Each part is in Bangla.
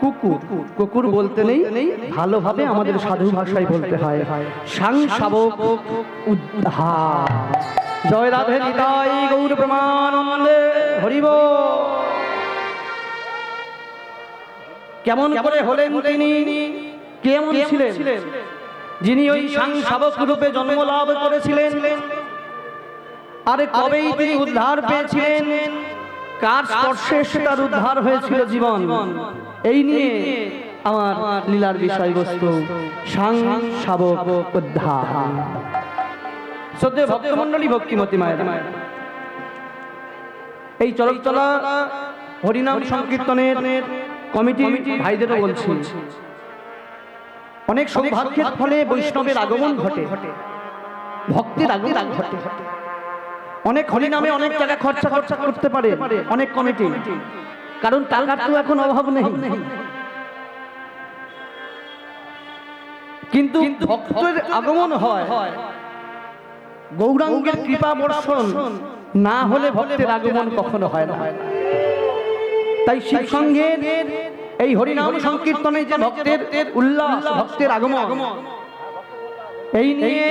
কুকুর। কুকুর বলতে নেই ভালোভাবে আমাদের সাধু ভাষায় বলতে হয়। সাং শাবক উদ্ধার। জয় রাধে নিতাই গৌর প্রমানন্দে হরিব কেমন করে হলেন তিনি? কেমন ছিলেন? যিনি ওই সাং শাবক রূপে জন্ম লাভ করেছিলেন। আরে কবেই তিনি উদ্ধার পেয়েছিলেন? কার স্পর্শে এসে তার উদ্ধার হয়েছিল জীবন? এই নিয়ে আমার লীলার বিষয়বস্তু, সাং শাবক উদ্ধার। সদ্য ভক্তমন্ডলী ভক্তিমতী মায়ের, এই চলকচলা হরিনাম সংকীর্তনের কমিটি ভাইদেরও বলছি, অনেক সৌভাগ্যের ফলে বৈষ্ণবের আগমন ঘটে, ভক্তের আগমন ঘটে। অনেক হরিনামে অনেক টাকা খরচা খরচা করতে পারে। অনেক কমিটি কারণ টাকার তো এখন অভাব নেই। কিন্তু ভক্তের আগমন হয়। গৌরাঙ্গের কৃপা বর্ষণ না হলে ভক্তের আগমন কখনো হয় না। তাই শিব সঙ্গের এই হরিনাম সংকীর্তনে যে ভক্তের উল্লাস ভক্তের আগমন। এই নিয়ে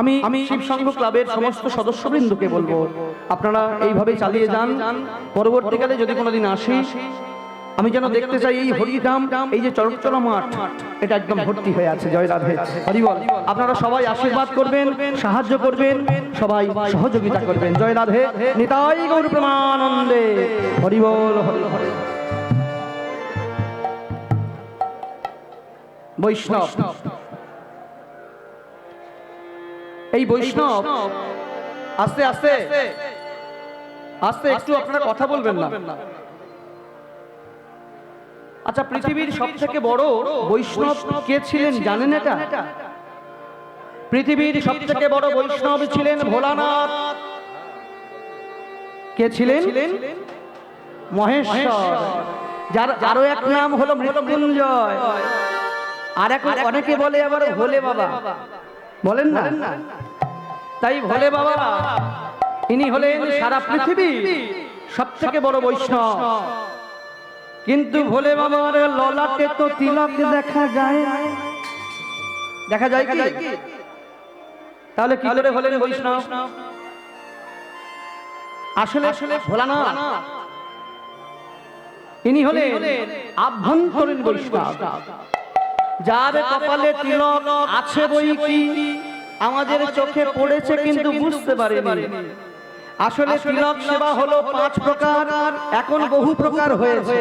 আমি আমি শিবসংঘ ক্লাবের সমস্ত সদস্যবৃন্দকে বলব। আপনারা এইভাবে চালিয়ে যান। পরবর্তীকালে যদি কোনোদিন আসি আমি যেন দেখতে চাই এই হরিধাম এই যে চরচরা মাঠ এটা একদম ভর্তি হয়ে আছে। জয় রাধে। হরিবল আপনারা সবাই আশীর্বাদ করবেন সাহায্য করবেন সবাই সহযোগিতা করবেন। জয় রাধে নিতাই গৌর প্রমানন্দে। হরিবল হরি হরি। বৈষ্ণব। এই বৈষ্ণব আস্তে আস্তে আস্তে একটু আপনারা কথা বলবেন না। আচ্ছা পৃথিবীর সব থেকে বড় বৈষ্ণব কে ছিলেন জানেন এটা? পৃথিবীর সব থেকে বড় বৈষ্ণব ছিলেন ভোলানাথ। কে ছিলেন? মহেশ্বর। যার আরও এক নাম হলো মৃত্যুঞ্জয়। আর এক অনেকে বলে আবার ভোলে বাবা। বলেন না। তাই ভোলে বাবা ইনি হলেন সারা পৃথিবী সব থেকে বড় বৈষ্ণব। কিন্তু ভোলে বাবার ললাটে তো তিলক দেখা যায় দেখা যায় কি? তাহলে কি করে হলেন বৈষ্ণব? আসলে আসলে ভোলানা ইনি হলেন আভ্যন্তরীণ বৈষ্ণব। যার কপালে তিলক আছে বই কি? আমাদের চোখে পড়েছে কিন্তু বুঝতে পারিনি। আসলে তিলক সেবা হলো পাঁচ প্রকার। এখন বহু প্রকার হয়েছে।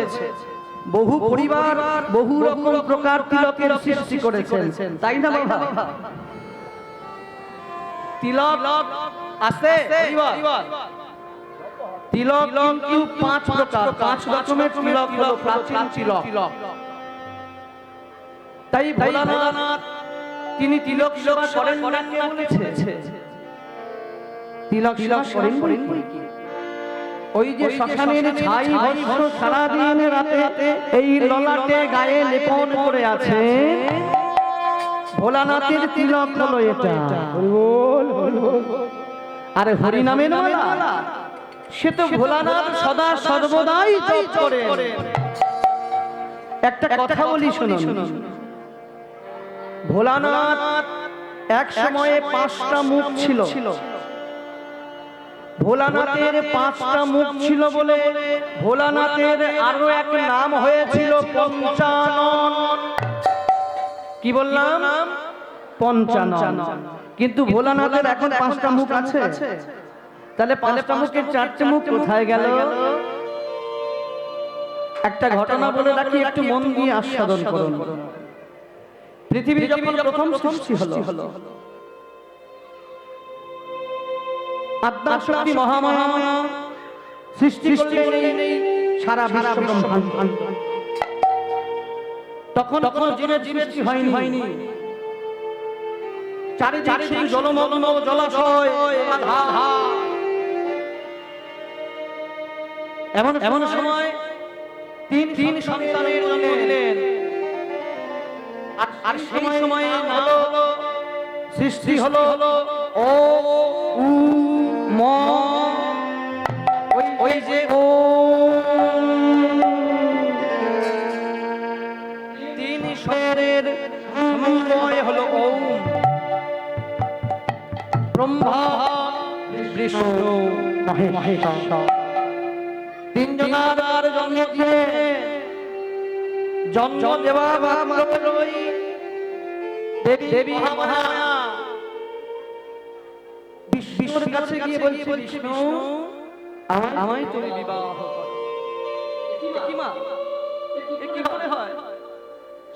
বহু পরিবার বহু রকম প্রকার তিলকের সৃষ্টি করেছেন। তাই না বাবা তিলক আছে তিলক কিন্তু পাঁচ প্রকার। পাঁচ রকমের তিলক হলো প্রাচীন তিলক। তাই ভোলানাথ তিনি তিলক সেবা করেন না কে বলেছে তিলক সেবা করেন বই কি? ওই যে শ্মশানের ছাই ভস্ম সারাদিন রাতে এই ললাটে গায়ে লেপন করে আছে। ভোলানাথের তিলক হলো এটা। বল। আরে হরি নামের মালা। সে তো ভোলানাথ সদা সর্বদাই জপ করে। একটা কথা বলি শুনুন। ভোলানাথ এক সময়ে পাঁচটা মুখ ছিল। ভোলানাথের পাঁচটা মুখ ছিল বলে ভোলানাথের আরও এক নাম হয়েছিল পঞ্চানন। কি বললাম? পঞ্চানন। কিন্তু ভোলানাথের এখন পাঁচটা মুখ আছে। তাহলে পাঁচটা মুখের চারটে মুখ কোথায় গেল? একটা ঘটনা বলে রাখি একটু মন দিয়ে আস্বাদন করুন। পৃথিবী যখন প্রথম সৃষ্টি হলো। আত্মার শক্তি মহামায়া সৃষ্টি করলেন সারা সারা তখন তখন জীবের সৃষ্টি হয়নি। হয়নি। চারিদিকে জলমগ্ন জলাশয় এমন এমন সময় তিন তিন সন্তানের জন্ম দিলেন। আর সেই সময়ে নাম হলো সৃষ্টি হলো ও উ ম ওই যে ও তিন স্বরের সমন্বয় হলো ওম। ব্রহ্মা বিষ্ণু মহেশ। তিন জনার জন্ম দিয়ে জন্ম দেওয়া মাত্রই দেবী দেবী বিষ্ণুর কাছে গিয়ে বলছে বিষ্ণু আমায়- আমায় তুমি বিবাহ করো। এ কি মা? এ কি করে হয়?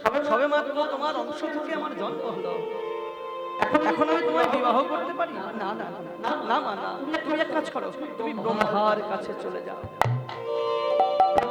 সবে সবে মাত্র তোমার অংশ থেকে আমার জন্ম হলো। এখন এখন আমি তোমায় বিবাহ করতে পারি? না না না না না মা না। তুমি এক কাজ করো তুমি ব্রহ্মার কাছে চলে যাও।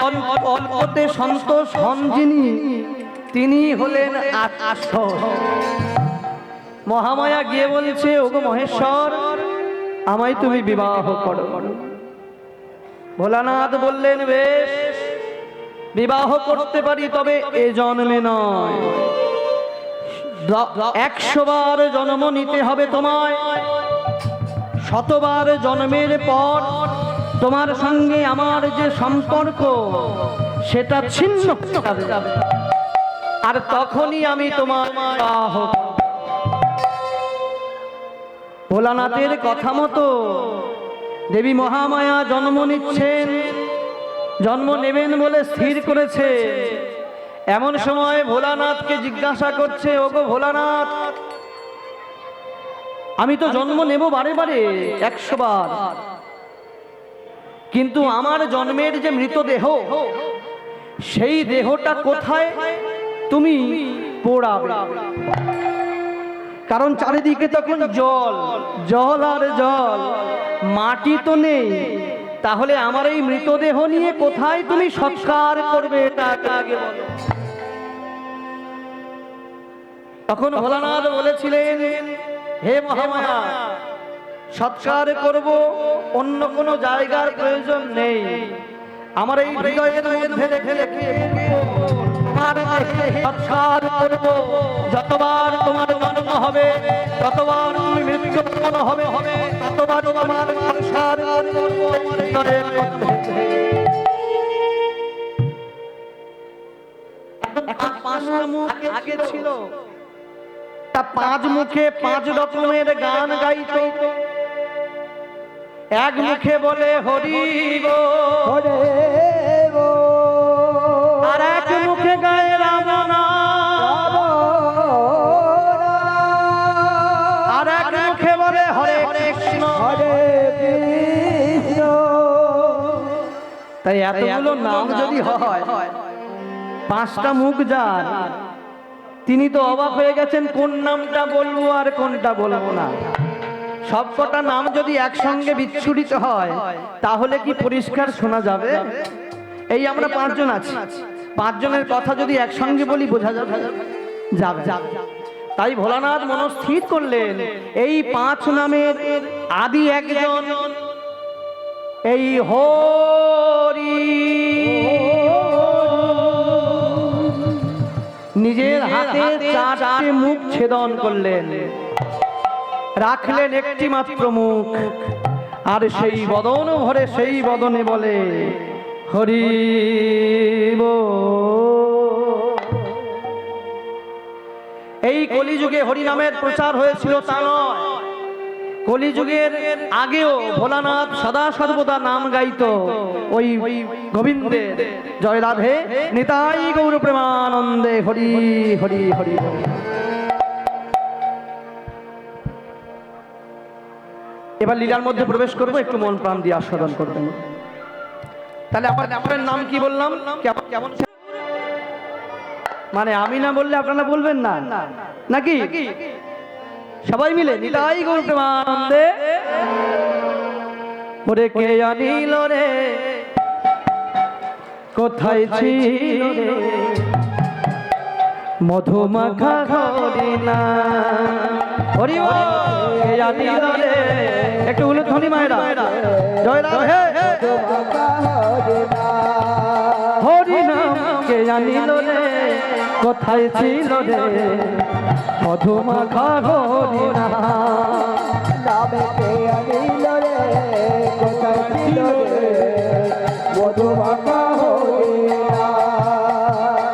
অল- অল্পতে সন্তোষ হন যিনি, তিনি হলেন মহামায়া গিয়ে বলছে, ওগো মহেশ্বর, আমায় তুমি বিবাহ করো। ভোলানাথ বললেন, বেশ, বিবাহ করতে পারি, তবে এ জন্মে নয়। একশো বার জন্ম নিতে হবে তোমায়। শতবার জন্মের পর তোমার সঙ্গে আমার যে সম্পর্ক, সেটা ছিন্ন আর তখনই আমি তোমার ভোলানাথের কথা মতো দেবী মহামায়া জন্ম নিচ্ছেন, জন্ম নেবেন বলে স্থির করেছে। এমন সময় ভোলানাথকে জিজ্ঞাসা করছে, ওগো ভোলানাথ, আমি তো জন্ম নেব বারে বারে একশো বার। কিন্তু আমার জন্মের যে মৃতদেহ, সেই দেহটা কোথায় তুমি কারণ চারিদিকে তখন জল জল আর জল, মাটি তো নেই। তাহলে আমার এই মৃতদেহ নিয়ে কোথায় তুমি সৎকার করবে তখন ভোলানাথ বলেছিলেন, হে মহামায়া সৎকার করব, অন্য কোনো জায়গার প্রয়োজন নেই। আমার এই হৃদয়ের মধ্যে রেখে রেখে দেহে সৎকার করব, যতবার তোমার জন্ম হবে, ততবার তুমি মৃত্যুবরণ হবে হবে, ততবার তোমার সংসার পাঁচটা মুখ আগে ছিল? তা পাঁচ মুখে পাঁচ রকমের গান গাইতো। এক মুখে বলে হরি আর এক মুখে গায়ে রাম আর এক মুখে বলে হরে কৃষ্ণ। তাই এতগুলো নাম যদি হয় পাঁচটা মুখ যার তিনি তো অবাক হয়ে গেছেন কোন নামটা বলব আর কোনটা বলব না। সবকটা নাম যদি একসঙ্গে বিচ্ছুরিত হয়, তাহলে কি পরিষ্কার শোনা যাবে? এই আমরা পাঁচজন আছি। পাঁচজনের কথা যদি একসঙ্গে বলি, বোঝা যাবে। যাবে তাই ভোলানাথ মনস্থির করলেন, এই পাঁচ নামের আদি একজন, এই হরি। নিজের হাতে মুখ ছেদন করলেন। রাখলেন একটি মাত্র মুখ। আর সেই বদন, ভরে সেই বদনে বলে, হরি এই কলিযুগে হরি নামের প্রচার হয়েছিল তা নয়। কলিযুগের আগেও ভোলানাথ সদা সর্বদা নাম গাইত ওই গোবিন্দের জয় রাধে, নিতাই গৌর প্রেমানন্দে হরি হরি হরি হরি। এবার লীলার মধ্যে প্রবেশ করব, একটু মন প্রাণ দিয়ে আস্বাদন করবেন। তাহলে আপনার আপনার নাম কি বললাম? কেমন মানে আমি না বললে আপনারা বলবেন না? নাকি? সবাই মিলে নিতাই প্রেমানন্দে ওরে কে আনিল রে? কোথায় ছিল রে? মধুমাখা হরিনা হরি একটু উলুধ্বনি মায়েরা জয় রাম হে। হরি নাম কে জানিল রে কোথায় ছিল রে মধুমাখা হরি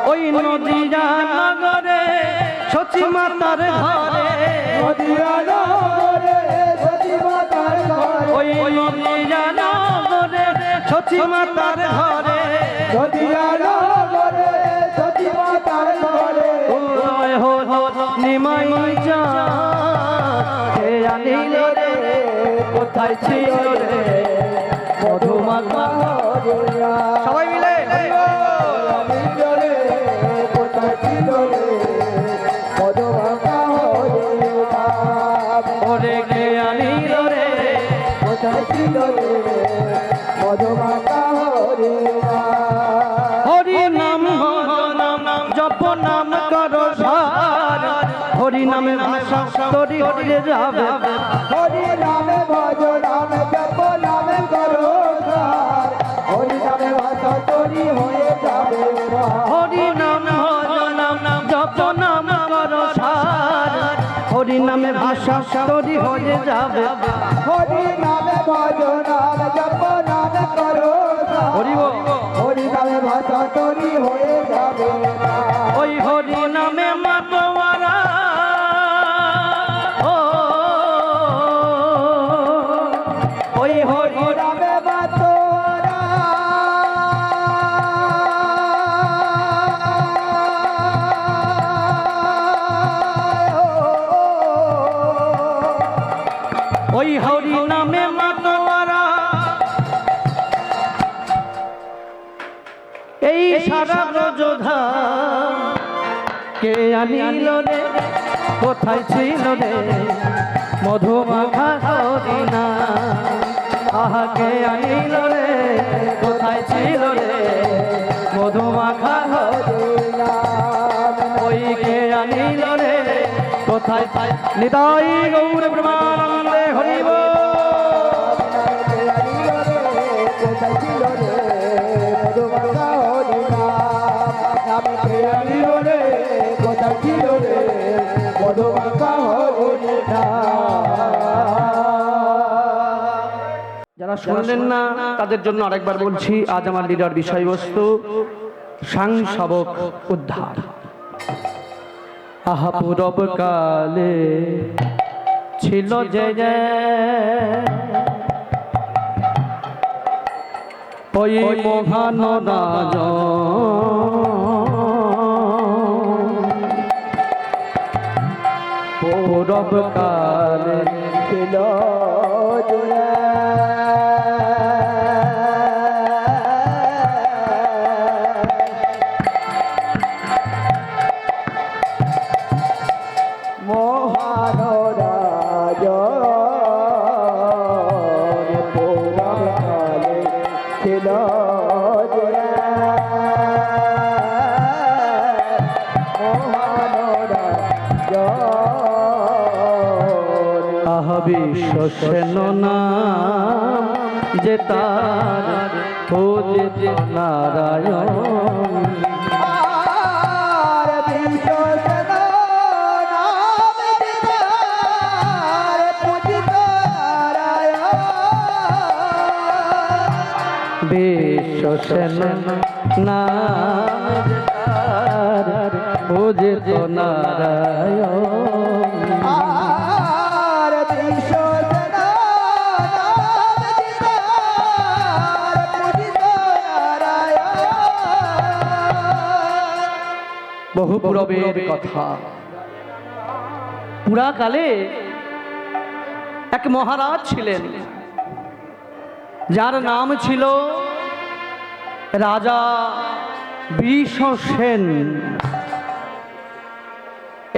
ওই নদীয়া নগরে সচি মাতার সতী মাতার ঘরে সতী মাতার ঘরে নিমাই আনিল রে কোথায় ছিল সবাই মিলে তরি হরে যাবে। হরি নামে ভজ নামে জপ নামে করো হরি নামে ভাষা তরি হয়ে যাবে হরি নাম হরি নাম জপ নাম করো সার। হরি নামে ভাষা তরি হয়ে যাবে। হরি নামে ভজ নামে জপ নামে করো হরি হরি নামে ভাষা তরি হয়ে রোজধা কে আনিল রে? কোথায় ছিল রে? মধুমাখা হরি না আহা, কে আনিল রে? কোথায় ছিল রে? মধুমাখা হরি ওই কে আনিল রে? কোথায়? নিতাই গৌর ব্রহ্মানন্দে হরিব। যারা শুনলেন না তাদের জন্য আরেকবার বলছি আজ আমার লিডার বিষয়বস্তু সাং শাবক উদ্ধার। আহা পূরব কালে ছিল যে যে ওই মহান রাজ পূরব কালে মহান সেন নাম যে তার যে নারায়ণ। বিশ্ব সেন যে নারায়ণ। বহু পূরবের কথা। পুরাকালে এক মহারাজ ছিলেন। যার নাম ছিল রাজা বিষ সেন।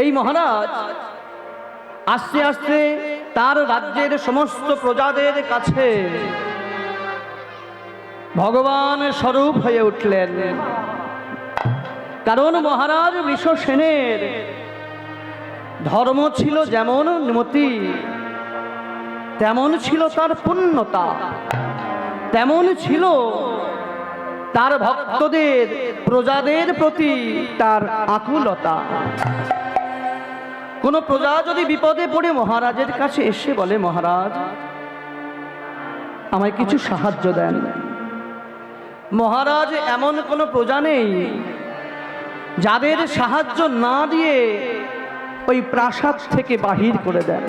এই মহারাজ আস্তে আস্তে তার রাজ্যের সমস্ত প্রজাদের কাছে ভগবান স্বরূপ হয়ে উঠলেন। কারণ মহারাজ বিশ্বসেনের ধর্ম ছিল যেমন মতি, তেমন ছিল তার পুণ্যতা, তেমন ছিল তার ভক্তদের, প্রজাদের প্রতি তার আকুলতা। কোনো প্রজা যদি বিপদে পড়ে মহারাজের কাছে এসে বলে, মহারাজ, আমায় কিছু সাহায্য দেন। মহারাজ এমন কোনো প্রজা নেই যাদের সাহায্য না দিয়ে ওই প্রাসাদ থেকে বাহির করে দেন।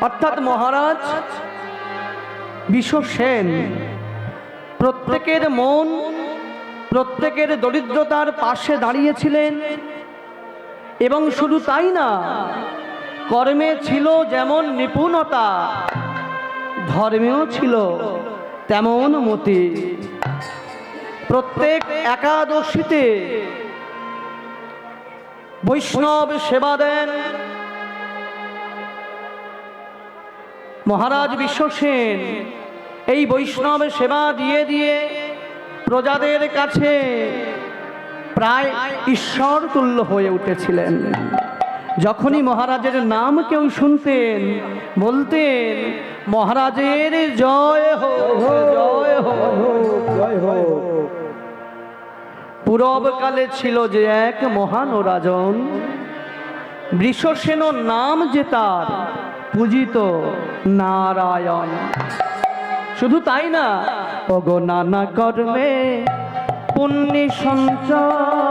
অর্থাৎ মহারাজ, বিশ্ব সেন, প্রত্যেকের মন, প্রত্যেকের দরিদ্রতার পাশে দাঁড়িয়েছিলেন এবং শুধু তাই না, কর্মে ছিল যেমন নিপুণতা, ধর্মেও ছিল তেমন মতি। প্রত্যেক একাদশীতে বৈষ্ণব সেবা দেন। মহারাজ বিশ্বসেন এই বৈষ্ণব সেবা দিয়ে দিয়ে প্রজাদের কাছে প্রায় ঈশ্বর তুল্য হয়ে উঠেছিলেন। যখনই মহারাজের নাম কেউ শুনতেন, বলতেন, মহারাজের জয় হোক জয় হোক জয় হোক। পূরবকালে ছিল যে এক মহান রাজন। বৃষসেন নাম যে তার, পূজিত নারায়ণ। শুধু তাই না, ওগো নানা কর্মে পুণ্য সঞ্চয়।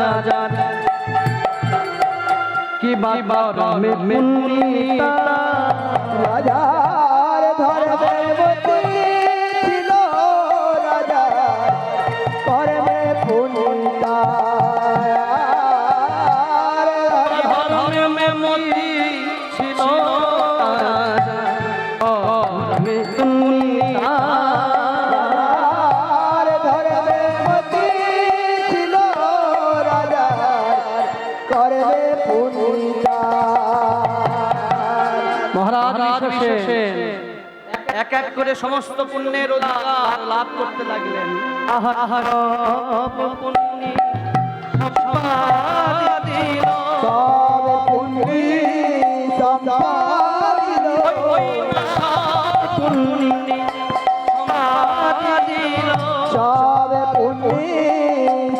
রাজার কি বাবা রাজার ধর্মের করে সমস্ত পুণ্যের অধিকার লাভ করতে লাগলেন। পুণ্য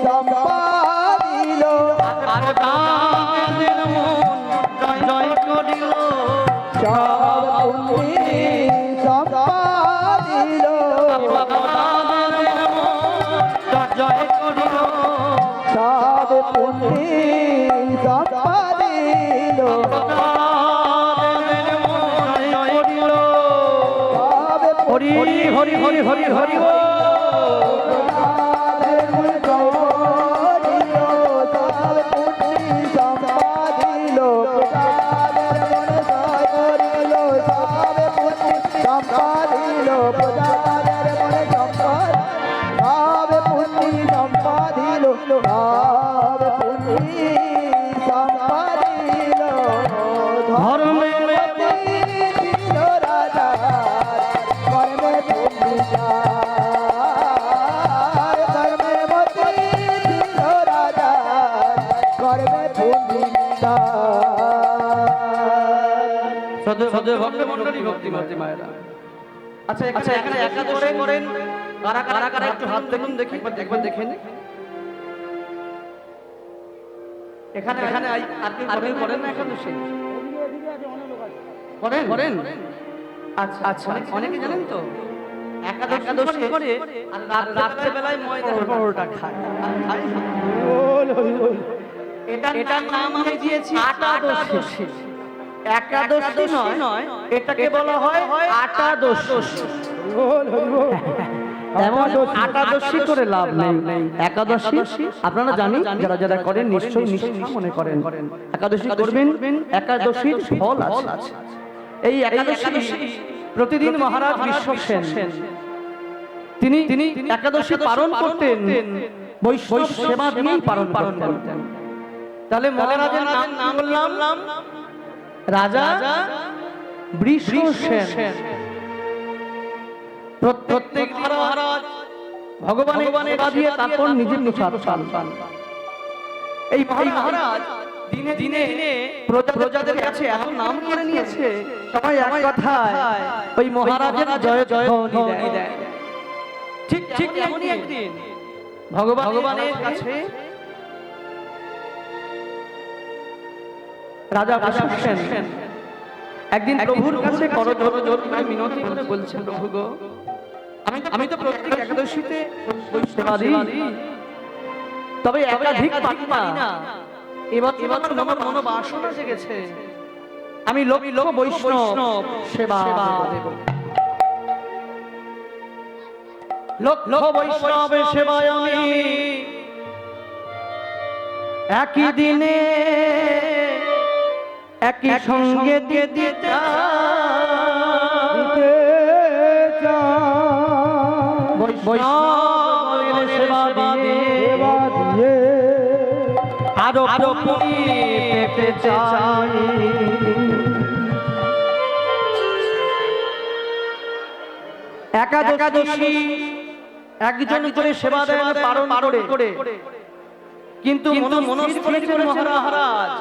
সম্পাদিল আর জয় জয় করিল। সব পুণ্যি করিল হরি হরি হরি হরি হরি হরি। মন্ডলী মায়েরা। আচ্ছা আচ্ছা এখানে একাদশী করেন কারা কারা কারা একটু হাত দেখুন দেখি একবার একবার দেখেন এখানে এখানে আর কেউ করেন করেন না একাদশী। করেন করেন। আচ্ছা আচ্ছা অনেকে জানেন তো। একাদশী করে আর রাত- রাত্রেবেলায় ময়দা পরোটা খায়। খায়? এটা এটার নাম আমি দিয়েছি আটাদশী। একাদশী নয় এটাকে বলা হয় আটাদশী। এমন আটাদশী। করে লাভ নেই। একাদশী আপনারা জানি যারা যারা করেন নিশ্চয়ই নিষ্ঠা মনে করেন। একাদশী করবেন একাদশীর ফল আছে। এই একাদশী প্রতিদিন মহারাজ বিশ্বসেন তিনি তিনি একাদশী পালন করতেন। বৈষ্ণব সেবা পালন পালন করতেন। তাহলে মহারাজের নাম নাম বললাম? রাজা বৃষসেন প্রত্যেক মহারাজ ভগবানের সেবা দিয়ে তারপর নিজের প্রসাদ পান। পান। এই মহারাজ দিনে দিনে প্রজাদের কাছে এত নাম করে নিয়েছে। সবাই এক কথায় ওই মহারাজের জয় জয় ধ্বনি দেয়। ঠিক ঠিক এমনই একদিন ভগবানের কাছে রাজা বৈশাখ সেন একদিন প্রভুর কাছে করজোর জোর মিনতি করে বলছেন প্রভু গো আমি আমি তো প্রত্যেক একাদশীতে দিই তবে একাধিক পারি না। এবার এবার আমার মন বাসনা জেগেছে। আমি লোক লোক বৈষ্ণব সেবা দেব। লোক লোক বৈষ্ণবের সেবায় আমি একই দিনে একই সঙ্গে দিতে আরও আরও পেতে চাই। একাদশী একজন করে সেবা দেন পালন করে। কিন্তু মন মনস্থির করেছেন মহারাজ।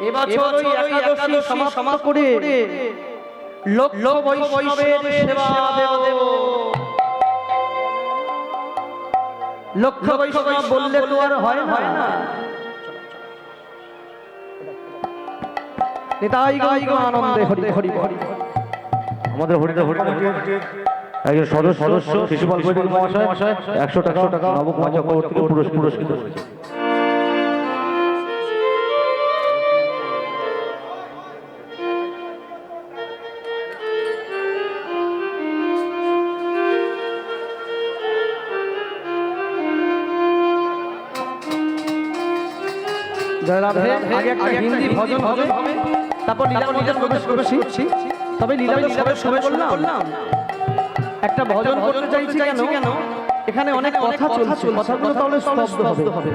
এবছর একাদশী সমাপ্ত করে লোক লোক বৈষ্ণবের সেবা দেব। লক্ষ বৈষ্ণব বললে তো আর হয় না। নিতাই গাই আনন্দে হরি হরি হরি আমাদের হরিদা হরিদা একজন সদস্য সদস্য শিশুপাল বৈদিক মহাশয় একশো টাকা টাকা নবক মজা পুরস্কৃত পুরস্কৃত হয়েছে। জয় রাধে আগে একটা হিন্দি ভজন হবে। তারপর লীলার মধ্যে প্রবেশ করেছি। তবে লীলা তো সবে সবে করলাম। একটা ভজন করতে চাইছি কেন? এখানে অনেক কথা চলছে। কথাগুলো তাহলে স্তব্ধ হবে।